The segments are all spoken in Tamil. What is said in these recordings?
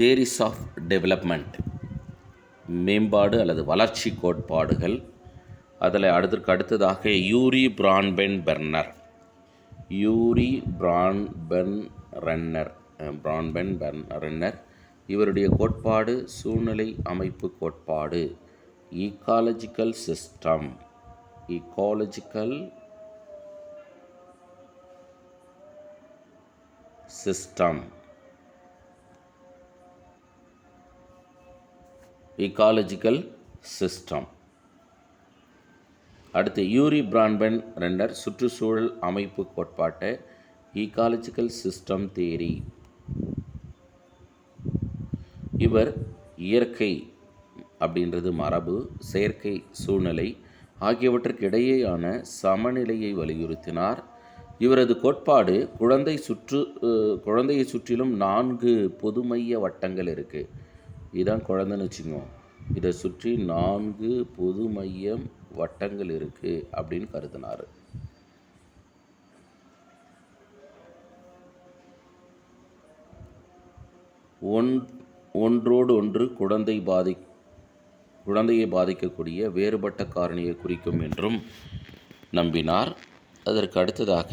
தேரிஸ் ஆஃப் டெவலப்மெண்ட் மேம்பாடு அல்லது வளர்ச்சி கோட்பாடுகள். அதில் அடுத்தற்கு அடுத்ததாக Urie Bronfenbrenner Urie Bronfenbrenner Bronfenbrenner கோட்பாடு சூழ்நிலை அமைப்பு கோட்பாடு. Ecological system ecological system ecological system அடுத்து யூரி பிரான்பென் ரெண்டர் சுற்றுச்சூழல் அமைப்பு கோட்பாட்டை இக்காலஜிக்கல் சிஸ்டம் தேரி இவர் இயற்கை அப்படின்றது மரபு செயற்கை சூழ்நிலை ஆகியவற்றுக்கு இடையேயான சமநிலையை வலியுறுத்தினார். இவரது கோட்பாடு குழந்தை சுற்று குழந்தையை சுற்றிலும் நான்கு பொதுமைய வட்டங்கள் இருக்குது இதான் குழந்தைன்னு வச்சுக்கோ இதை சுற்றி நான்கு பொதுமைய வட்டங்கள் இருக்குது அப்படின்னு கருதினார். ஒன் ஒன்றோடு ஒன்று குழந்தை பாதி குழந்தையை பாதிக்கக்கூடிய வேறுபட்ட காரணியை குறிக்கும் என்றும் நம்பினார். அதற்கு அடுத்ததாக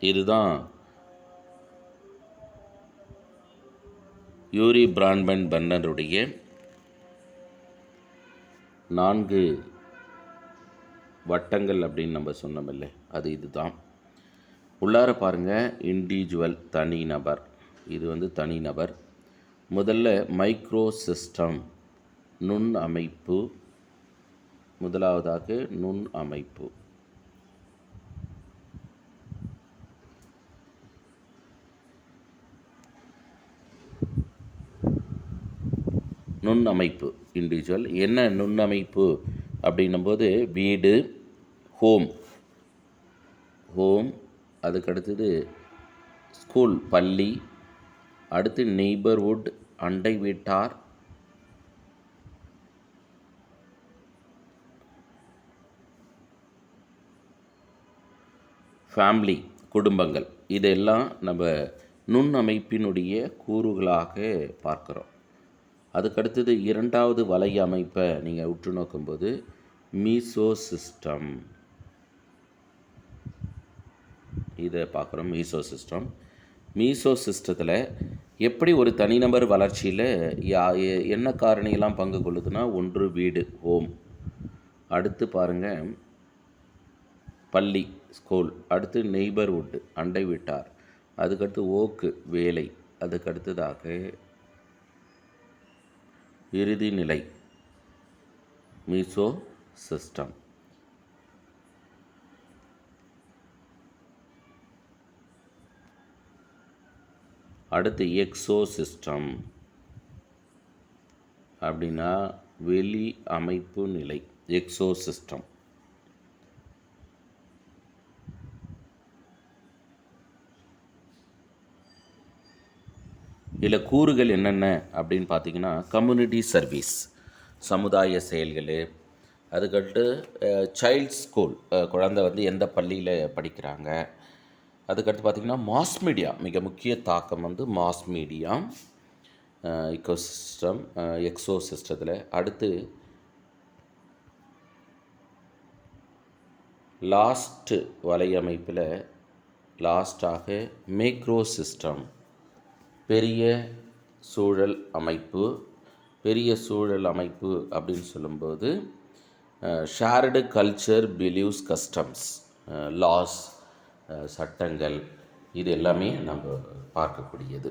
இதுதான் யூரி பிராண்ட்மன் பன்னருடைய நான்கு வட்டங்கள் அப்படின்னு நம்ம சொன்னோமில்ல அது இதுதான். உள்ளார பாருங்க இண்டிவிஜுவல் தனிநபர் இது வந்து தனி நபர். முதல்ல மைக்ரோ சிஸ்டம் நுண் அமைப்பு முதலாவதாக நுண் அமைப்பு நுண்ணமைப்பு இண்டிவிஜுவல் என்ன நுண்ணமைப்பு? அப்படின்னும்போது வீடு ஹோம் ஹோம் அதுக்கு அடுத்தது ஸ்கூல் பள்ளி. அடுத்து நெய்பர்வுட் அண்டை வீட்டார். ஃபேமிலி குடும்பங்கள். இதெல்லாம் நம்ம நுண்ணமைப்பினுடைய கூறுகளாக பார்க்குறோம். அதுக்கடுத்தது இரண்டாவது வலை அமைப்பை நீங்கள் உற்று நோக்கும்போது மீசோ சிஸ்டம் இதை பார்க்குறோம் மீசோ சிஸ்டம் மீசோ சிஸ்டத்தில் எப்படி ஒரு தனிநபர் வளர்ச்சியில் யா என்ன காரணியெல்லாம் பங்கு கொள்ளுதுன்னா ஒன்று வீடு ஹோம். அடுத்து பாருங்கள் பள்ளி ஸ்கூல். அடுத்து நெய்பர்வுட் அண்டை வீட்டார். அதுக்கடுத்து ஓக்கு வேலை. அதுக்கடுத்ததாக இறுதி நிலை. Mesosystem. அடுத்து எக்ஸோ சிஸ்டம். அப்படின்னா வெளி அமைப்பு நிலை. Exosystem. இதில் கூறுகள் என்னென்ன அப்படின்னு பார்த்தீங்கன்னா கம்யூனிட்டி சர்வீஸ் சமுதாய செயல்கள். அதுக்கடுத்து சைல்ட் ஸ்கூல் குழந்தை வந்து எந்த பள்ளியில் படிக்கிறாங்க. அதுக்கடுத்து பார்த்திங்கன்னா மாஸ் மீடியா மிக முக்கிய தாக்கம் வந்து மாஸ் மீடியா இக்கோசிஸ்டம் எக்ஸோ சிஸ்டத்தில் அடுத்து லாஸ்ட்டு வலையமைப்பில் லாஸ்ட்டாக மேக்ரோ சிஸ்டம் பெரிய சூழல் அமைப்பு பெரிய சூழல் அமைப்பு அப்படின்னு சொல்லும்போது shared culture beliefs customs laws சட்டங்கள் இது எல்லாமே நம்ம பார்க்கக்கூடியது.